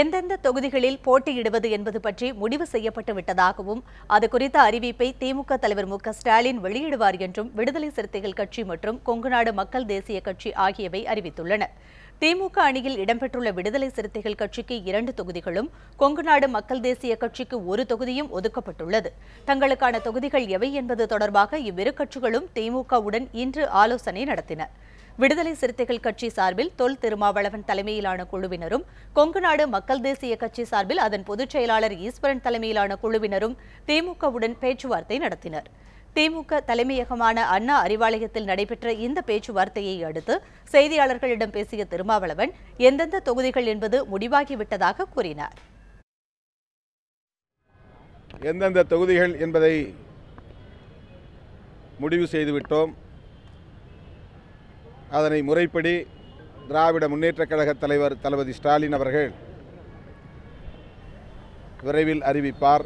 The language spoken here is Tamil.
எந்தெந்த தொகுதிகளில் போட்டியிடுவது என்பது பற்றி முடிவு செய்யப்பட்டு விட்டதாகவும் அது குறித்த அறிவிப்பை திமுக தலைவர் மு ஸ்டாலின் வெளியிடுவார் என்றும் விடுதலை சிறுத்தைகள் கட்சி மற்றும் கொங்குநாடு மக்கள் தேசிய கட்சி ஆகியவை அறிவித்துள்ளன. திமுக அணியில் இடம்பெற்றுள்ள விடுதலை சிறுத்தைகள் கட்சிக்கு இரண்டு தொகுதிகளும் கொங்குநாடு மக்கள் தேசிய கட்சிக்கு ஒரு தொகுதியும் ஒதுக்கப்பட்டுள்ளது. தங்களுக்கான தொகுதிகள் எவை என்பது தொடர்பாக இவ்விரு கட்சிகளும் திமுகவுடன் இன்று ஆலோசனை நடத்தின. விடுதலை சிறுத்தைகள் கட்சி சார்பில் தொல் திருமாவளவன் தலைமையிலான குழுவினரும் கொங்குநாடு மக்கள் தேசிய கட்சி சார்பில் அதன் பொதுச் செயலாளர் ஈஸ்வரன் தலைமையிலான குழுவினரும் திமுகவுடன் பேச்சுவார்த்தை நடத்தினர். திமுக தலைமையகமான அண்ணா அறிவாலயத்தில் நடைபெற்ற இந்த பேச்சுவார்த்தையை அடுத்து செய்தியாளர்களிடம் பேசிய திருமாவளவன் எந்தெந்த தொகுதிகள் என்பது முடிவாகிவிட்டதாக கூறினார். எந்தெந்த தொகுதிகள் என்பதை முடிவு செய்துவிட்டோம். அதனை முறைப்படி திராவிட முன்னேற்றக் கழக தலைவர் தளபதி ஸ்டாலின் அவர்கள் விரைவில் அறிவிப்பார்.